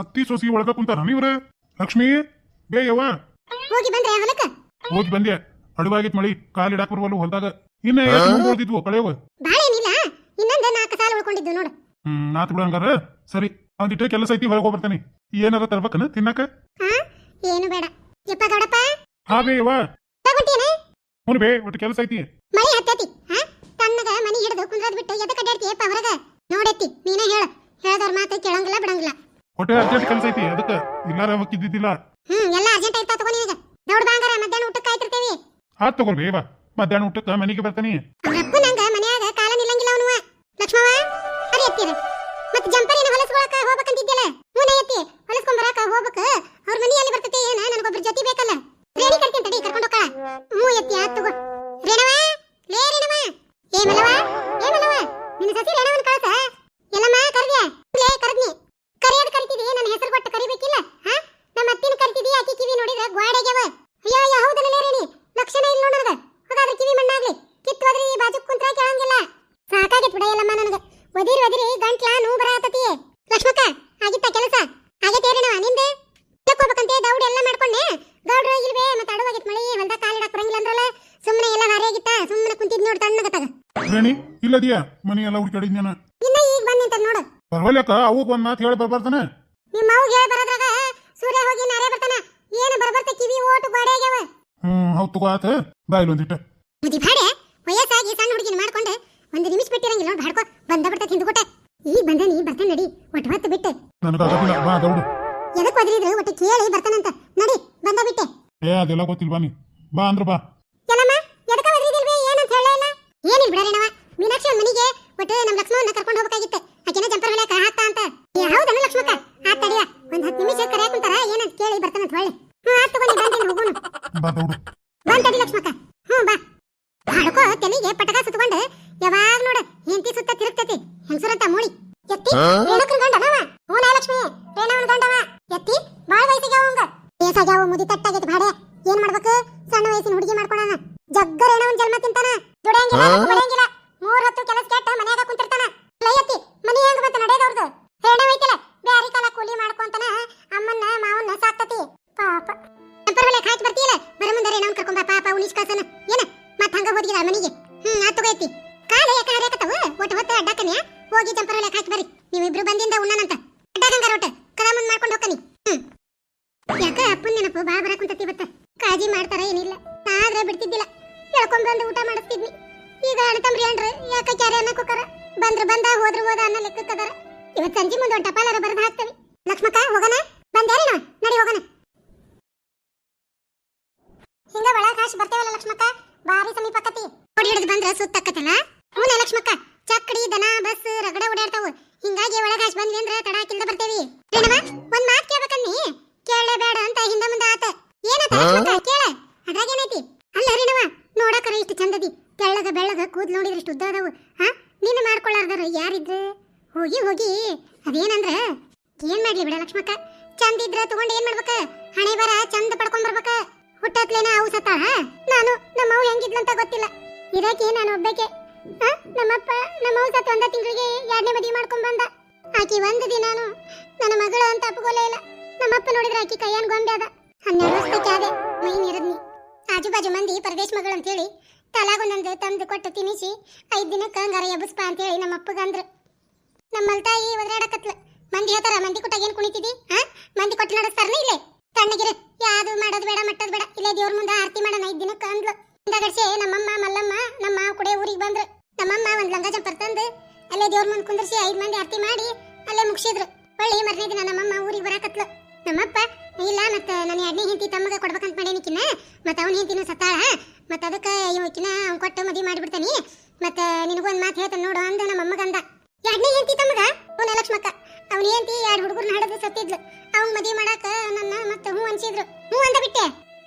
ಅತ್ತಿ ಸೊಸಿ ಒಳಗ ಕುಂತಾರ ನೀವ್ರೆ? ಲಕ್ಷ್ಮಿ ಬೇ ಯವ್ವ. ಹೋಗಿ ಬಂದ್ರೆ ಹೊಲಕ್ಕ? ಹೋಗಿ ಬಂದೆ. ಅಡುವಾಗಿತ್ ಮಳಿ ಕಾಲಿಡಾಕ್ ಬರುವಲ್ಲ ಹೊಲ್ದಾಗ. ಇನ್ನ ಉಳ್ದಿದ್ವು ಕಳೆಯವ ಬಾಳ ಏನಿಲ್ಲ ಇನ್ನೊಂದ್ ನಾಲ್ಕು ಸಾಲ ಉಳ್ಕೊಂಡಿದ್ದು ನೋಡು. ಹ್ಮ್ ನಾತ್ ಬಿಡ ಹಂಗಾರ? ಸರಿ ಒಂದಿಟ್ಟು ಕೆಲಸ ಐತಿ ಹೊರಗೆ ಹೋಗ್ಬರ್ತಾನೆ. ಏನಾರ ತರ್ಬೇಕನ ತಿನ್ನಕ? ಹಾ ಏನು ಬೇಡ. ಯಪ್ಪ ದೊಡಪ್ಪ ಹಾ ಬೇ ಯವ್ವ. ತಗೊಂಡೇನೆ. ಹ್ಞೂ ಬೇ ಒಟ್ಟು ಕೆಲಸ ಐತಿ. ಮಳಿ ಹತ್ತೈತಿ ಹಾ ತಣ್ಣಗ ಮನಿ ಹಿಡಿದು ಕುಂದ್ರದ್ ಬಿಟ್ಟು ಎದಕ್ಕೆ ಅಡ್ಡಾಡ್ತಿ ಯಪ್ಪ ಹೊರಗ? ನೋಡೈತಿ ನೀನೇ ಹೇಳ. ಹೇಳ್ದವ್ರ ಮಾತು ಕೇಳಂಗಿಲ್ಲ ಬಿಡಂಗಿಲ್ಲ. ಹೊಟ್ಟೆ ಅರ್ಜೆಂಟ್ ಕೆಲಸ ಐತಿ ಅದಕ್ಕೆ ಇಲ್ಲಾರ ಹೋಗಿದ್ದಿದ್ದಿಲ್ಲ ಹ್ಮ್ ಎಲ್ಲ ಅರ್ಜೆಂಟ್ ಐತಾ ತಗೋ ನಿನಗ. ದೌಡ್ ಬಾಂಗಾರ ಮಧ್ಯಾಹ್ನ ಊಟಕ್ಕೆ ಕಾಯ್ತಿರ್ತೇವಿ. ಆತ್ ರೇ ಬಾ ಮಧ್ಯಾಹ್ನ ಊಟಕ್ಕೆ ಮನೆಗೆ ಬರ್ತಾನೆ. ಅಪ್ಪ ನಂಗ ಮನ್ಯಾಗ ಕಾಲ ನಿಲ್ಲಂಗಿಲ್ಲ ಅವನು ಲಕ್ಷ್ಮವ ಅರಿ ಮತ್ತೆ ಮತ್ ಏನ ಹೊಲಸ್ಕೊಳಕ ಹೋಗ್ಬೇಕಂತಿದ್ಯಲ್ಲ? ಹ್ಞೂ ಎತ್ತಿ ಹೊಲಸ್ಕೊಂಬರಾಕ ಹೋಗ್ಬೇಕ. ಅವ್ರ ಮನೆಯಲ್ಲಿ ಬರ್ತೈತಿ ಏನ? ನನಗೊಬ್ರ ಜೊತೆ ಬೇಕಲ್ಲ? ರೆಡಿ ಕರ್ತೀನಿ ತಡಿ ಕರ್ಕೊಂಡು ಹೋಗ ಮೂ ಎತ್ತಿ ಆತ್ ತಗೋ ರೇಣವ ಲೇ ರೇಣವ ಏ ಮಲವ ಏ ಮಲವ ನಿನ್ನ ಸಸಿ ರೇಣವನ್ ಕಳ್ಸ ಎಲ್ಲಮ್ಮ ಕರ್ದ್ಯಾ ಲೇ ಕರ್ದ್ನಿ ಕರಿಯೋದ್ ಕರಿತಿದಿ ನನ್ನ ಹೆಸರು ಕೊಟ್ಟು ಕರಿಬೇಕಿಲ್ಲ ಹಾ ನಮ್ಮ ಅತ್ತಿನ ಕರಿತಿದಿ ಆಕಿ ಕಿವಿ ನೋಡಿದ್ರೆ ಗ್ವಾಡೆಗ್ಯವ ಅಯ್ಯೋ ಅಯ್ಯೋ ಹೌದಲ್ಲ ಲೇ ರೇಣಿ ಲಕ್ಷಣ ಇಲ್ಲ ನೋಡೋದ ಹೋಗಾದ್ರೆ ಕಿವಿ ಮಣ್ಣಾಗ್ಲಿ ಕಿತ್ತು ಹೋದ್ರಿ ಬಾಜು ಕುಂತ್ರ ಕೇಳಂಗಿಲ್ಲ ಸಾಕಾಗಿತ್ ನನಗೆ. ಒದಿರಿ ಒದಿರಿ ಗಂಟ್ಲ ನೋವು ಬರತತಿ ಲಕ್ಷ್ಮಕ್ಕ ಆಗಿತ್ತ ಕೆಲಸ? ಆಗೈತೇರಿನವ ನಿಂದೆ? ಹೋಗ್ಬೇಕಂತೆ ದೌಡ್ ಎಲ್ಲ ಮಾಡ್ಕೊಂಡೆ. ಗೌಡ್ರು ಇಲ್ವೇ ಮತ್ತೆ ಅಡವಾಗಿತ್ ಮಳಿ ಹೊಲ್ದಾಗ ಕಾಲಿಡಕ್ ಬರಂಗಿಲ್ಲ ಅಂದ್ರಲ್ಲ. ಸುಮ್ಮನೆ ಎಲ್ಲ ಭಾರಿ ಆಗಿತ್ತ ಸುಮ್ಮನೆ ಕುಂತಿದ್ ನೋಡಿ ತಣ್ಣಗತ್ತಾಗ ರೇಣಿ ಇಲ್ಲದಿಯಾ? ಮನಿ ಎಲ್ಲ ನಾನು? ಇನ್ನ ಈಗ ಬಂದ್ ನಿಂತ ನೋಡು. ಪರವಾಗಿಲ್ಲಕ್ಕ ಅವು ಒಂದ್ ಮಾತು ಹೇಳಿ ಬರ್ಬಾರ್ತಾನ ನಿಮ್ಮ ಅವ್ಗೆ ಹೇಳಿ ಬರೋದ್ರಾಗ ಸೂರ್ಯ ಹೋಗಿ ನಾರೇ ಬರ್ತಾನ. ಏನು ಬರ್ಬರ್ತ ಕಿವಿ ಓಟು ಗೋಡೆ ಆಗ್ಯಾವ. ಹ್ಮ್ ಹೌದು ತಗೋ ಆತ. ಬಾಯಿಲೊಂದಿಟ್ಟ ಮುದಿ ಭಾಡೆ ವಯಸ್ಸಾಗಿ ಸಣ್ಣ ಹುಡುಗಿನ ಮಾಡ್ಕೊಂಡೆ. ಒಂದು ನಿಮಿಷ ಬಿಟ್ಟಿರಂಗಿಲ್ಲ ನೋಡಿ ಬಾಡ್ಕೋ ಬಂದ ಬಿಡ್ತ ತಿಂದುಬಿಟ್ಟೆ ಈಗ ಬಂದ ನೀ ಬರ್ತೇನೆ ನಡಿ ಒಟ್ಟು ಹೊತ್ತು ಬಿಟ್ಟೆ. ನನಗಾಗೋದಿಲ್ಲ ಬಾ ದೌಡು. ಎದಕ್ ಒದರಿದ್ರು ಒಟ್ಟು ಕೇಳಿ ಬರ್ತಾನಂತ. ನಡಿ ಬಂದ ಬಿಟ್ಟೆ. ಏ ಅದೆಲ್ಲ ಗೊತ್ತಿಲ್ಲ ಬಾ ನೀ? ಬಾ ಅಂದ್ರ ಬಾ. ಎಲ್ಲಮ್ಮ ಎದಕ್ಕೆ ಒದ್ರಿದಿಲ್ವೇ ಏನಂತ ಹೇಳೇ ಇಲ್ಲ. ಏನಿಲ್ಲ ಬಿಡರೇನವ ಮೀನಾಕ್ಷಿ ಮನೆಗೆ ಒಟ್ಟು ನಮ್ಮ ಲಕ್ಷ್ಮವನ್ನ ಕರ್ಕೊಂಡು ಹೋಗಬೇಕಾಗಿತ್ತು. ಆಕೆನ ಜಂಪರ್ ಹೊಳೆ ಹಾಕ್ತಾ ಅಂತ. ಏ ಹೌದನ ಲಕ್ಷ್ಮಕ್ಕ? ಆತ್ ತಡಿಯ. ಒಂದ್ ಹತ್ತು ನಿಮಿಷ ಕರೆಯಾಕ ಕುಂತಾರ ಏನಂತ ಕೇಳಿ ಬರ್ತಾನಂತ ಹೊಳೆ ಹ್ಞೂ ಆತ್ ತಗೊಂಡು ಬಂದಿನ ಹೋಗೋಣ ಬಾ ದೌಡು. ಬಂದ್ ತಡಿ ಲಕ್ಷ್ಮಕ್ಕ. ಹ್ಞೂ ಬಾ. ಹಾಡ್ಕೋ ತಲೆಗೆ ಪಟಕ ಸುತ್ತಕೊಂಡು ಯಾವಾಗ ನೋಡ ಹೆಂಡತಿ ಸುತ್ತ ತಿರುಗ್ತೈತಿ ಹೆಂಗಸರಂತ ಮೂಳಿ ಎತ್ತಿ ರೇಣುಕನ್ ಯಾಕ ಅಪ್ಪನ ನೆನಪು ಬಾಳ ಕುಂತತಿ ಇವತ್ತ. ಕಾಳಜಿ ಮಾಡ್ತಾರ ಏನಿಲ್ಲ. ಆದ್ರೆ ಬಿಡ್ತಿದ್ದಿಲ್ಲ. ಹೇಳ್ಕೊಂಡ್ ಬಂದು ಊಟ ಮಾಡಿಸ್ತಿದ್ನಿ. ಈಗ ಅಣ್ಣತಂಬ್ರಿ ಅಣ್ರ ಯಾಕ ಕ್ಯಾರೆ ಅನ್ನಕ್ಕೋಕರ ಬಂದ್ರ ಬಂದ, ಹೋದ್ರ ಹೋದ ಅನ್ನ ಲೆಕ್ಕಕ್ಕದಾರ ಇವತ್ ಸಂಜೆ ಮುಂದೆ ಒಂದು ಟಪಾಲರ ಬರೆದು ಹಾಕ್ತವಿ. ಲಕ್ಷ್ಮಕ್ಕ, ಹೋಗೋಣ? ಬಂದ್ಯಾರೇನ ನಡಿ ಹೋಗೋಣ. ಹಿಂಗ ಒಳ ಕಾಶ್ ಬರ್ತೇವಲ್ಲ ಲಕ್ಷ್ಮಕ್ಕ? ಬಾರಿ ಸಮೀಪಕ್ಕತಿ ಓಡಿ ಹಿಡಿದು ಬಂದ್ರ ಸುತ್ತಕ್ಕತ್ತಲ್ಲ ಹ್ಞೂ ಲಕ್ಷ್ಮಕ್ಕ? ಚಕ್ಕಡಿ ದನ, ಬಸ್ ರಗಡ ಓಡಾಡ್ತಾವ ಹಿಂಗಾಗಿ ಒಳಗ ಹಾಶ್ ಬಂದ್ವಿ ಅಂದ್ರ ತಡ ಹಾಕಿಲ್ದ ಬರ್ತೇವಿ ರೇಣವ ಒಂದ್ ಮಾತ್ ಕೇಳ್ಬೇಕನ್ನಿ ಕೇಳಲೇ ಬೇಡ ಅಂತ ಹಿಂದ ಮುಂದ ಆತ ಏನತ್ತ ಲಕ್ಷ್ಮಕ್ಕ ಕೇಳ ಅದ್ರಾಗ ಏನೈತಿ ಅಲ್ಲ ರೇಣವ ನೋಡಕರ ಇಷ್ಟು ಚಂದದಿ ತೆಳ್ಳಗ ಬೆಳ್ಳಗ ಕೂದ್ ನೋಡಿದ್ರ ಇಷ್ಟು ಉದ್ದ ಅದಾವು ಹಾ ನೀನು ಮಾಡ್ಕೊಳ್ಳಾರ್ದಾರ ಯಾರಿದ್ರು? ಹೋಗಿ ಹೋಗಿ. ಅದೇನಂದ್ರ? ಏನ್ ಮಾಡ್ಲಿ ಬಿಡ ಲಕ್ಷ್ಮಕ್ಕ? ಚಂದ ಇದ್ರ ತಗೊಂಡ್ ಏನ್ ಮಾಡ್ಬೇಕ? ಹಣೆ ಬರ ಚಂದ ಪಡ್ಕೊಂಡ್ ಬರ್ಬೇಕ? ಹುಟ್ಟತ್ಲೇನ ಅವು ಸತ್ತಾಳ? ನಾನು ನಮ್ಮವ್ ಹೆಂಗಿದ್ಲಂತ ಗೊತ್ತಿಲ್ಲ. ಇದಕ್ಕೆ ನಾನು ಒಬ್ಬಕ್ಕೆ ನಮ್ಮಪ್ಪ ನಮ್ಮವ್ವ ಸತ್ತು ಒಂದ ತಿಂಗಳಿಗೆ ಎರಡನೇ ಮದುವೆ ಮಾಡ್ಕೊಂಡ್ ಬಂದ. ಆಕಿ ದಿನ ದಿನಾನು ನನ್ನ ಮಗಳು ಅಂತ ಅಪ್ಪಗೋಲೇ ಇಲ್ಲ. ನಮ್ಮಪ್ಪ ನೋಡಿದ್ರೆ ಆಕಿ ಕೈಯನ್ ಗೊಂಬೆ ಅದ. ಹನ್ನೆರಡು ವರ್ಷಕ್ಕೆ ಆದೆ ಮೈ ನೀರದ್ನಿ. ಆಜು ಬಾಜು ಮಂದಿ ಪರದೇಶ ಮಗಳು ಅಂತೇಳಿ ತಲಾಗೊಂದೊಂದು ತಂದು ಕೊಟ್ಟು ತಿನ್ನಿಸಿ ಐದ್ ದಿನಕ್ಕೆ ಹಂಗಾರ ಅಂತ ಅಂತೇಳಿ ನಮ್ಮ ಅಪ್ಪಗಂದ್ರು ನಮ್ಮ ತಾಯಿ ಒದರಾಡಕತ್ಲ. ಮಂದಿ ಹೇಳ್ತಾರ, ಮಂದಿ ಕೊಟ್ಟಾಗ ಏನು ಕುಣಿತಿದಿ? ಹಾ ಮಂದಿ ಕೊಟ್ಟು ನಡೆಸ್ತಾರನ ಇಲ್ಲೇ. ತಣ್ಣಗಿರು. ಯಾವುದು ಮಾಡೋದು ಬೇಡ, ಮಟ್ಟದ್ ಬೇಡ. ಇಲ್ಲೇ ದೇವ್ರ ಮುಂದೆ ಆರತಿ ಮಾಡೋಣ ಐದು ದಿನಕ್ಕೆ ಅಂದ್ಲು. ಹಿಂದಗಡ್ಸಿ ನಮ್ಮಮ್ಮ, ಮಲ್ಲಮ್ಮ, ನಮ್ಮ ಮಾವ ಕೂಡ ಊರಿಗೆ ಬಂದ್ರು. ನಮ್ಮಮ್ಮ ಒಂದು ಲಂಗ ಜಂಪರ್ ತಂದು ಅಲ್ಲೇ ದೇವ್ರ ಮುಂದೆ ಕುಂದರ್ಸಿ ಐದು ಮಂದಿ ಆರತಿ ಮಾಡಿ ಅಲ್ಲೇ ಮುಗಿಸಿದ್ರು. ಒಳ್ಳೆ ಮರನೇ ದಿನ ನಮ್ಮಮ್ಮ ಊರಿಗೆ ಬರಾಕತ್ಲು. ನಮ್ಮಪ್ಪ, ಇಲ್ಲ, ಮತ್ತ ನನ್ನ ಎರಡನೇ ಹೆಂಡತಿ ತಮ್ಮಗ ಕೊಡ್ಬೇಕಂತ ಮಾಡೇನಿಕಿನ ಮತ್ತ ಅವನ ಹೆಂಡತಿನೂ ಸತ್ತಾಳ? ಮತ್ತ ಅದಕ್ಕ ಇವಕಿನ ಅವ್ನು ಕೊಟ್ಟು ಮದುವೆ ಮಾಡಿಬಿಡ್ತಾನಿ. ಮತ್ತ ನಿನಗೊಂದು ಮಾತು ಹೇಳ್ತಾನೆ ನೋಡು, ಅಂದ ನಮ್ಮ ಅಮ್ಮಗಂದ ಎರಡನೇ ಹೆಂಡತಿ ತಮ್ಮಗ? ಪುನಃ ಲಕ್ಷ್ಮಕ್ಕ. ಅವನ ಹೆಂಡತಿ ಎರಡು ಹುಡುಗರ್ನ ಹಡದು ಸತ್ತಿದ್ಲು. ಅವ್ನ ಮದುವೆ ಮಾಡಾಕ ನನ್ನ ಮತ್ತೆ ಹ್ಞೂ ಅನ್ಸಿದ್ರು. ಹ್ಞೂ ಅಂದ ಬಿಟ್ಟೆ.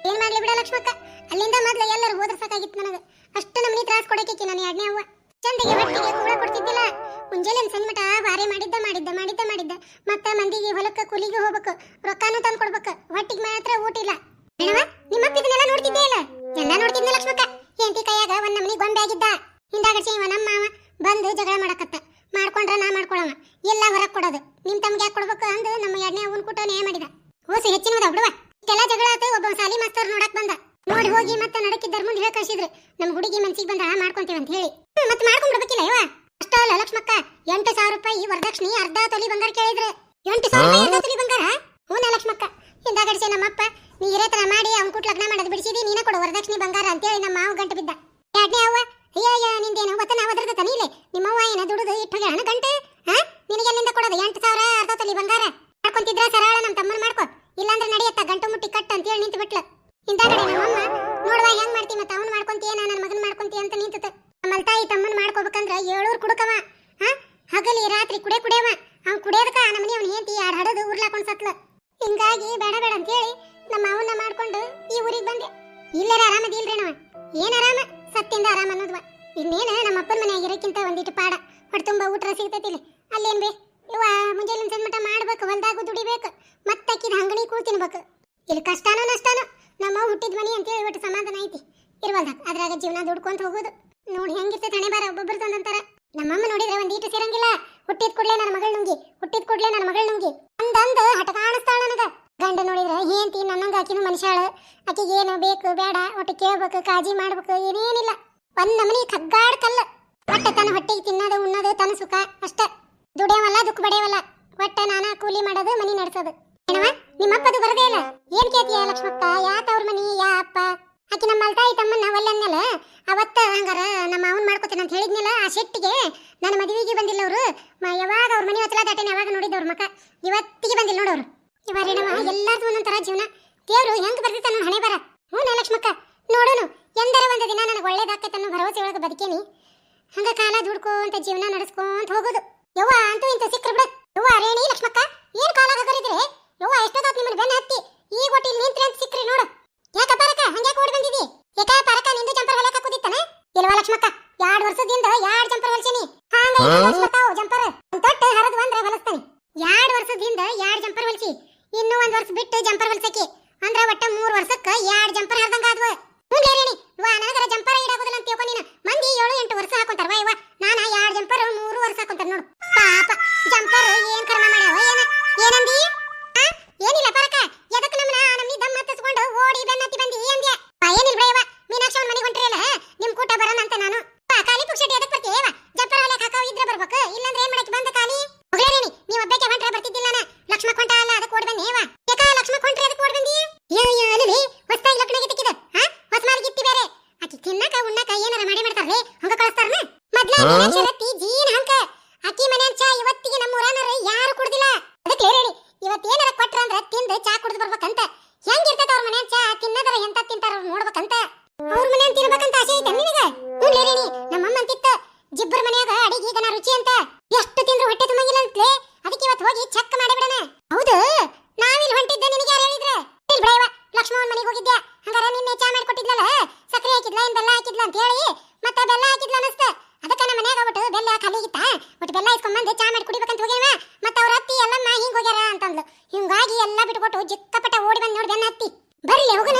ಏನ್ ಮಾಡ್ಲಿ ಬಿಡ, ಲಕ್ಷ್ಮಕ್ಕ. ಅಲ್ಲಿಂದ ಮೊದ್ಲು ಎಲ್ಲರೂ ಹೋದ್ರ ಸಾಕಾಗಿತ್ತು ನನಗೆ. ಅಷ್ಟು ನಮ್ಮನಿ ತ್ರಾಸ ಕೊಡಕ್ಕೆ ನನ್ನ ಎರಡನೇ ಅವ್ವ. ಚಂದಿಗೆ ಹೊಟ್ಟಿಗೆ ಕೂಡ ಕೊಡ್ತಿದ್ದಿಲ್ಲ. ಮುಂಜಾನೆ ಮಟ್ಟ ಬಾರಿ ಮಾಡಿದ್ದ ಮಾಡಿದ್ದ ಮಾಡಿದ್ದ ಮಾಡಿದ್ದ. ಮತ್ತೆ ಮಂದಿಗೆ ಹೊಲಕ್ಕ, ಕೂಲಿಗೆ ಹೋಗ್ಬೇಕು. ರೊಕ್ಕಾನು ತಂದು ಕೊಡ್ಬೇಕು. ಹೊಟ್ಟಿಗೆ ಮಾತ್ರ ಊಟ ಇಲ್ಲ. ನಿಮ್ಮ ನಿಮ್ಮಪ್ಪ ಇದನ್ನೆಲ್ಲ ನೋಡ್ತಿದ್ದೆ ಇಲ್ಲ? ಎಲ್ಲ ನೋಡ್ತಿದ್ದೆ ಲಕ್ಷ್ಮಕ್ಕ? ಹೆಂಡತಿ ಕೈಯಾಗ ಒಂದ್ ನಮ್ಮನಿ ಗೊಂಬೆ ಆಗಿದ್ದ. ಹಿಂದಾಗಡ್ಸಿ ನಮ್ಮ ಮಾವ ಬಂದು ಜಗಳ ಮಾಡಕತ್ತ. ಮಾಡ್ಕೊಂಡ್ರ ನಾ ಮಾಡ್ಕೊಳವ. ಎಲ್ಲ ಹೊರಗೆ ಕೊಡೋದು. ನಿಮ್ ತಮ್ಗೆ ಯಾಕೆ ಕೊಡ್ಬೇಕು ಅಂದು ನಮ್ಮ ಎರಡನೇ ಅವನ್ ಕೂಟ ನ್ಯಾಯ ಮಾಡಿದ. ಓಸಿ ಹೆಚ್ಚಿನದ ಹುಡುವ ಇಷ್ಟೆಲ್ಲ ಜಗಳ ಆತು, ಒಬ್ಬ ಸಾಲಿ ಮಾಸ್ತರ್ ನೋಡಕ್ ಬಂದ. ನೋಡಿ ಹೋಗಿ ಮತ್ತೆ ನಡಕಿದ್ದರ ಮುಂದೆ ಹೇಳಿ ನಮ್ಮ ನಮ್ ಹುಡುಗಿ ಮನ್ಸಿಗೆ ಬಂದ ಮಾಡ್ಕೊಂತೀವಿ ಅಂತ ಹೇಳಿ ಮತ್ತೆ ಮಾಡ್ಕೊಂಡ್ಬಿಡ್ಬೇಕಿಲ್ಲ ಇವ ಲಕ್ಷ್ಮಕ್ಕ, ಎಂಟು ಸಾವಿರ ರೂಪಾಯಿ ವರದಕ್ಷಿಣಿ ಅರ್ಧ ತೊಲಿ ಬಂಗಾರ ಕೇಳಿದ್ರೆ. ಎಂಟು ಸಾವಿರ ರೂಪಾಯಿ ಅರ್ಧ ತೊಲಿ ಬಂಗಾರ? ಹೂನ ಲಕ್ಷ್ಮಕ್ಕ ಹಿಂದಾಗಡಿಸಿ ನಮ್ಮಪ್ಪ, ನೀ ಇರೇತನ ಮಾಡಿ ಅವ್ನ ಕೂಟ್ ಲಗ್ನ ಮಾಡೋದು ಬಿಡಿಸಿದಿ, ನೀನ ಕೊಡು ವರದಕ್ಷಿಣೆ ಬಂಗಾರ ಅಂತೇಳಿ ನಮ್ಮ ಮಾವು ಗಂಟು ಬಿದ್ದ. ಎರಡನೇ ಅವ್ವ? ಅಯ್ಯ ಅಯ್ಯ ನಿಂದೇನು? ಗೊತ್ತ ನಾವು ಅದ್ರದ ತನಿಲೆ ನಿಮ್ಮವ್ವ ಏನ ದುಡಿದು ಇಟ್ಟಾಗ ಹಣ ರಾತ್ರಿ ಕುಡೆ ಕುಡಿಯವ. ಅವ್ನು ಕುಡಿಯೋದಕ್ಕ ನಮ್ಮನೆ ಅವ್ನ ಹೆಂಡತಿ ಎರಡು ಹಡದು ಉರ್ಲಾಕೊಂಡು ಸತ್ಲ. ಹಿಂಗಾಗಿ ಬೇಡ ಬೇಡ ಅಂತೇಳಿ ನಮ್ಮ ಅವನ್ನ ಮಾಡ್ಕೊಂಡು ಈ ಊರಿಗೆ ಬಂದೆ. ಇಲ್ಲರ ಆರಾಮದಿಲ್ರಿ ನಾವ. ಏನ್ ಆರಾಮ? ಸತ್ತಿಂದ ಆರಾಮ ಅನ್ನೋದ್ವ. ಇನ್ನೇನ ನಮ್ಮ ಅಪ್ಪನ ಮನ್ಯಾಗ ಇರೋಕ್ಕಿಂತ ಒಂದಿಟ್ಟು ಪಾಡ. ಹೊಟ್ಟೆ ತುಂಬ ಊಟ ಸಿಗ್ತೈತಿಲ್ಲ. ಅಲ್ಲೇನ್ ಬೇ ಇವ ಮುಂಜಾನೆ ಮಟ್ಟ ಮಾಡ್ಬೇಕು, ಹೊಲ್ದಾಗ ದುಡಿಬೇಕು, ಮತ್ತೆ ಅಕ್ಕಿದ ಅಂಗಡಿ ಕೂಳ್ ತಿನ್ಬೇಕು. ಇಲ್ಲಿ ಕಷ್ಟನೋ ನಷ್ಟನೋ? ನಮ್ಮ ಹುಟ್ಟಿದ ಮನಿ ಅಂತೇಳಿ ಒಟ್ಟು ಸಮಾಧಾನ ಐತಿ. ಇರ್ವಲ್ದಾಗ ಅದ್ರಾಗ ಜೀವನ ದುಡ್ಕೊಂತ ಹೋಗೋದು. ನೋಡಿ ಹೆಂಗಿರ್ತೈತೆ ಹಣೆ ಬಾರ ಒಬ್ಬೊಬ್ಬರು ತಂದಂತಾರ. ನಮ್ಮಮ್ಮ ನೋಡಿದ್ರೆ ಒಂದೀಟು ಸೇರಂಗಿಲ್ಲ. ಹುಟ್ಟಿದ ಕೂಡ್ಲೆ ನನ್ನ ಮಗಳ ನುಂಗಿ, ಹುಟ್ಟಿದ ಕೂಡ್ಲೆ ನನ್ನ ಮಗಳ ನುಂಗಿ. ಅಂದಂದ ಹಠ ಕಾಣಿಸ್ತಾಳ ನನಗ. ಗಂಡ ನೋಡಿದ್ರೆ ಏಂತಿ ನನ್ನಂಗ ಆಕಿನ ಮನುಷ್ಯಾಳ. ಆಕಿಗೆ ಏನು ಬೇಕು ಬೇಡ, ಒಟ್ಟು ಕೇಳ್ಬೇಕು ಕಾಜಿ ಮಾಡ್ಬೇಕು, ಏನೇನಿಲ್ಲ. ಒಂದ್ ನಮನಿ ಕಗ್ಗಾಡ್ ಕಲ್ಲ. ಒಟ್ಟ ತನ್ನ ಹೊಟ್ಟೆಗೆ ತಿನ್ನೋದು, ಉಣ್ಣೋದು, ತನ್ನ ಸುಖ ಅಷ್ಟ. ದುಡಿಯವಲ್ಲ, ದುಃಖ ಬಡಿಯವಲ್ಲ ಒಟ್ಟ ನಾನಾ ಕೂಲಿ ಮಾಡೋದು, ಮನಿ ನಡ್ಸೋದು. ಏನವ ನಿಮ್ಮಪ್ಪದು ಬರದೇ ಇಲ್ಲ. ಏನ್ ಕೇಳ್ತೀಯ ಲಕ್ಷ್ಮಕ್ಕ ಯಾ ಅವ್ರ ಮನಿ, ಯಾ ಅಪ್ಪ? ಆಕಿ ನಮ್ಮ ಅಲ್ತಾಯಿ ತಮ್ಮನ್ನ ಒಲ್ಲನ್ನಲ್ಲ ಅವತ್ತ ಹಂಗಾರ ನಮ್ಮ ಅವನ್ ಮಾಡ್ಕೋತೇನೆ ಅಂತ ಹೇಳಿದ್ನಲ್ಲ, ಆ ಶೆಟ್ಟಿಗೆ ನನ್ನ ಮದುವೆಗೆ ಬಂದಿಲ್ಲ ಅವರು. ಯಾವಾಗ ಅವ್ರ ಮನೆ ಹೊತ್ತಲ ದಾಟೇನೆ, ಯಾವಾಗ ನೋಡಿದ್ದವ್ರ ಮಕ್ಕ ಇವತ್ತಿಗೆ ಬಂದಿಲ್ಲ ನೋಡೋರು ಇವಾರೇನವ ಎಲ್ಲಾರ್ದು ಒಂದೊಂಥರ ಜೀವನ. ದೇವ್ರು ಹೆಂಗ್ ಬರ್ತೈತೆ ನನ್ನ ಹಣೆ ಬರ. ಹ್ಞೂ ಲಕ್ಷ್ಮಕ್ಕ, ನೋಡೋನು, ಎಂದರ ಒಂದು ದಿನ ನನಗೆ ಒಳ್ಳೇದಾಕೈತೆ ಅನ್ನೋ ಭರವಸೆ ಒಳಗೆ ಬದುಕೇನಿ. ಹಂಗ ಕಾಲ ದುಡ್ಕೊಂತ ಜೀವನ ನಡೆಸ್ಕೊಂತ ಹೋಗೋದು. ಯವ್ವ, ಅಂತೂ ಇಂತ ಸಿಕ್ಕರು ಬಿಡ. ಯವ್ವ ರೇಣಿ ಲಕ್ಷ್ಮಕ್ಕ ಏನ್ ಕಾಲ ಹಗರಿದ್ರೆ ಯವ್ವ ಎಷ್ಟೊತ್ತಾತ್ ನಿಮ್ಮನ್ನ ಬೆನ್ನ ಹತ್ತಿ ಈಗ ಒಟ್ಟು ಇಲ್ಲಿ ನಿಂತ್ರಿ ಅಂತ ಸಿಕ್ಕ್ರಿ ನೋಡು ಯಾಕ ಪರಕ ಹಂಗ್ಯಾಕ ಓಡಿ ಬಂದಿದಿ ಯಾಕ ಪರಕ ನಿಂದು ಜಂಪರ್ ಹೊಲಕ ಹಾಕುದಿತ್ತನ ಇಲ್ವಾ ಲಕ್ಷ್ಮಕ್ಕ ಎರಡ್ ವರ್ಷದಿಂದ ಎರಡ್ ಜಂಪರ್ ಹೊಲ್ಸೇನಿ ಹಾಂಗ ಹೊಲ್ಸ್ಕೊತಾವ್ ಜಂಪರ್ ತೊಟ್ಟು ಹರದು ಬಂದ್ರೆ ಹೊಲಸ್ತಾನೆ ಎರಡ್ ವರ್ಷದಿಂದ ಎರಡ್ ಜಂಪರ್ ಹೊಲ್ಸಿ ಇನ್ನೂ ಒಂದ್ ವರ್ಷ ಬಿಟ್ಟು ಜಂಪರ್ ಹೊಲ್ಸಕ್ಕೆ ಅಂದ್ರ ಒಟ್ಟ ಮೂರ್ ವರ್ಷಕ್ಕ ಎರಡ್ ಜಂಪರ್ ಹರ್ದಂಗ ಆದ್ವ ಮುಂದೆ ರೇಣಿ ವಾ ನನಗರ ಜಂಪರ್ ಇಡಾಗೋದಿಲ್ಲ ಅಂತ ತಿಳ್ಕೊ ನೀನು ಮಂದಿ ಏಳು ಎಂಟು ವರ್ಷ ಹಾಕೊಂತಾರ ವಾ ಇವ ನಾನ ಎರಡ್ ಜಂಪರ್ ಮೂರು ವರ್ಷ ಹಾಕೊಂತಾರ ನೋಡು ಪಾಪ ಜಂಪರ್ ಏನ್ ಕರ್ಮ ಮಾಡ್ಯಾವ ಏನ ಏನಂದಿ ಆ? ಏನಿಲ್ಲ ಪರಕ ಎದಕ್ ನಮ್ಮನ ನಮ್ಮನಿ ದಮ್ ಹತ್ತಿಸ್ಕೊಂಡು ಓಡಿ ಬೆನ್ನತ್ತಿ ಬಂದಿ ಅಂದ್ಯ ಆ, ಏನಿಲ್ಲ ಬಿಡಯ್ಯವ ಮೀನಾಕ್ಷಿ ಅವ್ನ ಮನೆಗೆ ಹೊಂಟ್ರಿ ಅಲ್ಲ ನಿಮ್ ಕೂಟ ಬರೋಣ ಅಂತ ನಾನು ಆ, ಖಾಲಿ ಪುಕ್ಷಟಿ ಎದಕ್ ಬರ್ತೀಯವ ಜಂಪರ್ ಹೊಲಕ್ ಹಾಕಾವ ಇದ್ರೆ ಬರ್ಬೇಕು ಇಲ್ಲಂದ್ರೆ ಏನ್ ಮಾಡಕ್ಕೆ ಬಂದ ಖಾಲಿ ಹೋಗ್ಲೇರೇನಿ ನೀವ್ ಒಬ್ಬಕ್ಕೆ ಹೊಂಟ್ರೆ ಬರ್ತಿದ್ದಿಲ್ಲ ನಾ ಲಕ್ಷ್ಮಕ್ ಹೊಂಟ ಅಲ್ಲ ಅದಕ್ಕೆ ಓಡ್ ಬನ್ನಿ ಯಾಕ ಲಕ್ಷ್ಮಕ್ ಹೊಂಟ್ರೆ ಅದಕ್ಕೆ ಓಡ್ ಬಂದಿ ಅಯ್ಯೋ ಅಲ್ಲೇ ಹೊಸ್ತಾಗಿ ಲಗ್ನ ಗಿತ್ತಿಕ್ಕಿದ ಹಾ ಹೊಸ ಮಾಲ್ ಗಿತ್ತಿ ಬೇರೆ ಆಕಿ ತಿನ್ನಕ ಉಣ್ಣಕ ಏನಾರ ಮಾಡಿ ಮಾಡ್ತಾರಲೇ ಹಂಗ ಕಳಿಸ್ತಾರನ ಮೊದ್ಲ ಮೀನಾಕ್ಷಿ ಜೀನ್ ಹಂಕ ಅಕ್ಕಿ ಮನೆ ಚಾ ಇವತ್ತಿಗೆ ನಮ್ಮ ಊರನರ ಯಾರು ಕುಡ್ದಿಲ್ಲ ಅದಕ್ಕೆ ಹೇಳಿ ಇವತ್ತು ಏನಾರ ಕೊಟ್ರ ಅಂದ್ರ ತಿಂದು ಚಾ ಕುಡ್ದು ಬರ್ಬೇಕಂತ ಹೆಂಗಿರ್ತದ ಅವ್ರ ಮನೆ ಚಾ ತಿನ್ನದರ ಎಂತ ತಿಂತಾರ ಅವ್ರ್ ನೋಡ್ಬೇಕಂತ ಅವ್ರ ಮನೆ ತಿನ್ಬೇಕಂತ ಆಸೆ ಐತೆ ನಿನಗ ಹ್ಞೂ ರೇಣಿ ನಮ್ಮಮ್ಮ ಅಂತಿತ್ತ ಜಿಬ್ಬರ ಮನ್ಯಾಗ ಅಡಿಗೆ ಗನ ರುಚಿ ಅಂತ ಎಷ್ಟು ತಿಂದ್ರು ಹೊಟ್ಟೆ ತುಂಬಂಗಿಲ್ಲ ಅಂತಲೇ ಅದಕ್ಕೆ ಇವತ್ತು ಹೋಗಿ ಚೆಕ್ ಮಾಡಿ ಬಿಡಣ ಹೌದು ನಾವಿಲ್ಲಿ ಹೊಂಟಿದ್ದೆ ನಿನಗೆ ಯಾರು ಹೇಳಿದ್ರೆ ಇಲ್ಲಿ ಬಿಡಯ್ಯವ ಲಕ್ಷ್ಮಣನ್ ಮನೆಗೆ ಹೋಗಿದ್ದೆ ಹಂಗಾರ ನಿನ್ನೆ ಚಾ ಮಾಡಿ ಕೊಟ್ಟಿದ್ಲಲ್ಲ ಸಕ್ಕರೆ ಹಾಕಿದ್ಲ ಏನ್ ಬೆಲ್ಲ ಹಾಕಿದ್ಲ ಅಂತ ಹೇಳಿ ಮತ್ತೆ ಬೆಲ್ಲ ಹಾಕಿದ್ಲ ಅನಸ್ತ ಅದಕ್ಕೆ ನಮ್ಮ ಮನ್ಯಾಗ ಒಟ್ಟು ಬೆಲ್ಲ ಖಾಲಿ ಆಗಿತ್ತ ಒಟ್ಟು ಬೆಲ್ಲ ಇಸ್ಕೊಂಬಂದು ಚಾ ಮಾಡಿ ಕುಡಿಬೇಕಂತ ಹೋಗ್ಯಾವ ಮತ್ತೆ ಅವ್ರ ಅತ್ತಿ ಎಲ್ಲಮ್ಮ ಹಿಂಗ್ ಹೋಗ್ಯಾರ ಅಂತಂದ್ಲು ಹಿಂಗಾಗಿ ಎಲ್ಲ ಬಿಟ್ಕೊಟ್ಟು ಜಿಕ್ಕಪಟ ಓಡಿ ಬಂದ್ ನೋಡಿ ಬೆನ್ನ ಹತ್ತಿ ಬರ್ಲಿ ಹೋಗುನ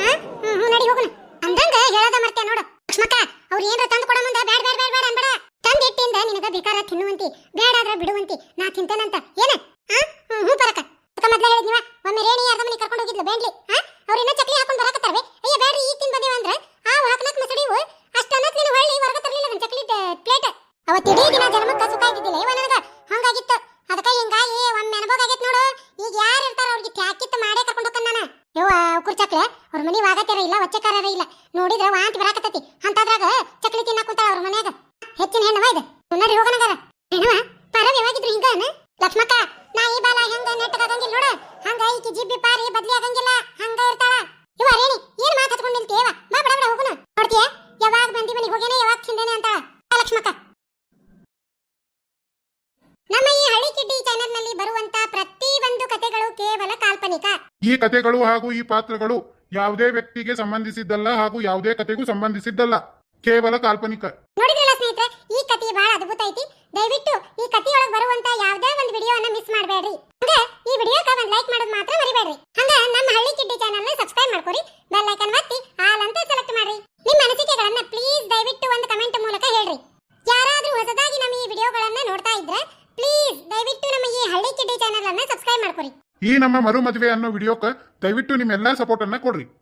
ಹಾ ಹ್ಮ್ ಹ್ಞೂ ನಡಿ ಹೋಗುನ ಅಂದಂಗ ಹೇಳದ ಮರ್ತೆ ನೋಡು ಲಕ್ಷ್ಮಕ್ಕ ಅವ್ರು ಏನ್ರ ತಂದು ಕೊಡ ಮುಂದೆ ಬ್ಯಾಡ ಬ್ಯಾಡ ಬ್ಯಾಡ ಬ್ಯಾಡ ಅನ್ಬೇಡ ತಂದಿಟ್ಟಿಂದ ನಿನಗ ಬೇಕಾರ ತಿನ್ನುವಂತಿ ಬೇಡಾದ್ರ ಬಿಡುವಂತಿ ನಾ ತಿಂತೇನಂತ ಏನ ಹಾ ಹ್ಮ್ ಹ್ಞೂ ಪರಕ ಅಕ್ಕ ಮೊದ್ಲ ಹೇಳಿದ್ನಿವ ಒಮ್ಮೆ ರೇಣಿ ಅರ್ಧ ಮನೆ ಕರ್ಕೊಂಡು ಹೋಗಿದ್ಲು ಬೇಡ್ಲಿ ಹಾ ಅವ್ರೇನೋ ಚಕ್ಲಿ ಹಾಕೊಂಡು ಬರಾಕತ್ತಾರವೆ ಅಯ್ಯ ಬೇಡ್ರಿ ಈಗ ತಿನ್ ಬಂದೇವ ಅಂದ್ರ ಆ ಹಾಕನಕ್ ಮಸಡಿವು ಅಷ್ಟ ಅನ್ನತ್ ನೀನು ಹೊಳ್ಳಿ ಹೊರಗ ತರ್ಲಿಲ್ಲ ಅದನ್ನ ಚಕ್ಲಿ ಪ್ಲೇಟ್ ಅವತ್ತು ಇಡೀ ದಿನ ಆಗಿದ್ದಿಲ್ಲ ಇವ ನನಗ? ಹಂಗಾಗಿತ್ತು. ಅದಕ್ಕ ಹಿಂಗಾಗಿ ಅನುಭವ ಆಗೈತ್ ನೋಡು. ಈಗ ಯಾರು ಇರ್ತಾರ ಅವ್ರಿಗೆ ತ್ಯಾಕಿತ್ತು ಮಾಡೇ ಕರ್ಕೊಂಡು ಹೋಗ್ತಾನ ನಾನು. ಯವ್ವ ಕುರ್ ಚಕ್ಲೆ, ಅವ್ರ ಮನೆ ವಾಗತ್ಯಾರ ಇಲ್ಲ ಒಚ್ಚಕಾರ ಇಲ್ಲ. ನೋಡಿದ್ರ ವಾಂತಿ ಬರಾಕತ್ತತಿ. ಅಂತದ್ರಾಗ ಚಕ್ಲಿ ತಿನ್ನಕ್ ಕುಂತಾಳ ಅವ್ರ ಮನ್ಯಾಗ. ಹೆಚ್ಚಿನ ಹೆಣ್ಣವ ಇದು. ನೋಡ್ರಿ ಹೋಗನಗಾರ ಹೆಣ್ಣವ ಪರವ್ ಯಾವಾಗಿದ್ರು ಹಿಂಗನ? ಲಕ್ಷ್ಮಕ್ಕ ನಾ ಈ ಬಾಲ ಹೆಂಗ ನೆಟ್ಟಗಾಗಂಗಿಲ್ಲ ನೋಡ ಹಂಗ ಈಕಿ ಜಿಬ್ಬಿ ಪಾರಿ ಬದ್ಲಿ ಆಗಂಗಿಲ್ಲ ಹಂಗ ಇರ್ತಾಳ ಇವ ರೇಣಿ ಏನ್ ಮಾತಾಡ್ಕೊಂಡು ನಿಲ್ತೀಯವ ಬಾ ಬಡ ಬಡ ಹೋಗುನ ನೋಡ್ತೀಯ ಯಾವಾಗ ಬಂದಿ ಮನೆಗೆ ಹೋಗೇನೆ ಯಾವಾಗ ತಿಂದೇನೆ ಅಂತಾಳ ಆ ಲಕ್ಷ್ಮಕ್ಕ ನಮ್ಮ ಈ ಹಳ್ಳಿ ಕಿಡ್ಡಿ ಚಾನೆಲ್ನಲ್ಲಿ ಬರುವಂತ ಪ್ರತಿ ಒಂದು ಕಥೆಗಳು ಕೇವಲ ಕಾಲ್ಪನಿಕ ಈ ಕಥೆಗಳು ಹಾಗೂ ಈ ಪಾತ್ರಗಳು ಯಾವುದೇ ವ್ಯಕ್ತಿಗೆ ಸಂಬಂಧಿಸಿದ್ದಲ್ಲ ಹಾಗೂ ಯಾವುದೇ ಕಥೆಗೂ ಸಂಬಂಧಿಸಿದ್ದಲ್ಲ. ಕೇವಲ ಕಾಲ್ಪನಿಕ. ನೋಡಿದ್ರಲ್ಲ ಸ್ನೇಹಿತರೆ, ಈ ಕಥೆ ಬಹಳ ಅದ್ಭುತ ಐತಿ. ದಯವಿಟ್ಟು ಈ ಕಥೆಯೊಳಗೆ ಬರುವಂತ ಯಾವುದೇ ಒಂದು ವಿಡಿಯೋನ ಮಿಸ್ ಮಾಡಬೇಡ್ರಿ. ಹಂಗ ಈ ವಿಡಿಯೋಕ ಒಂದು ಲೈಕ್ ಮಾಡೋದು ಮಾತ್ರ ಮರಿಬೇಡ್ರಿ. ಹಂಗ ನಮ್ಮ ಹಳ್ಳಿ ಕಿಡ್ಡಿ ಚಾನೆಲ್ನ ಸಬ್ಸ್ಕ್ರೈಬ್ ಮಾಡ್ಕೊರಿ ಬೆಲ್ ಐಕನ್ ಒತ್ತಿ ಆಲ್ ಅಂತ ಸೆಲೆಕ್ಟ್ ಮಾಡ್ರಿ. ನಿಮ್ಮ ಅನಿಸಿಕೆಗಳನ್ನ ಪ್ಲೀಸ್ ದಯವಿಟ್ಟು ಒಂದು ಕಮೆಂಟ್ ಮೂಲಕ ಹೇಳ್ರಿ. ಈ ನಮ್ಮ ಮರು ಮದುವೆ ಅನ್ನೋ ವಿಡಿಯೋಕ್ಕೆ ದಯವಿಟ್ಟು ನಿಮ್ಮೆಲ್ಲಾ ಸಪೋರ್ಟ್ ಅನ್ನ ಕೊಡ್ರಿ.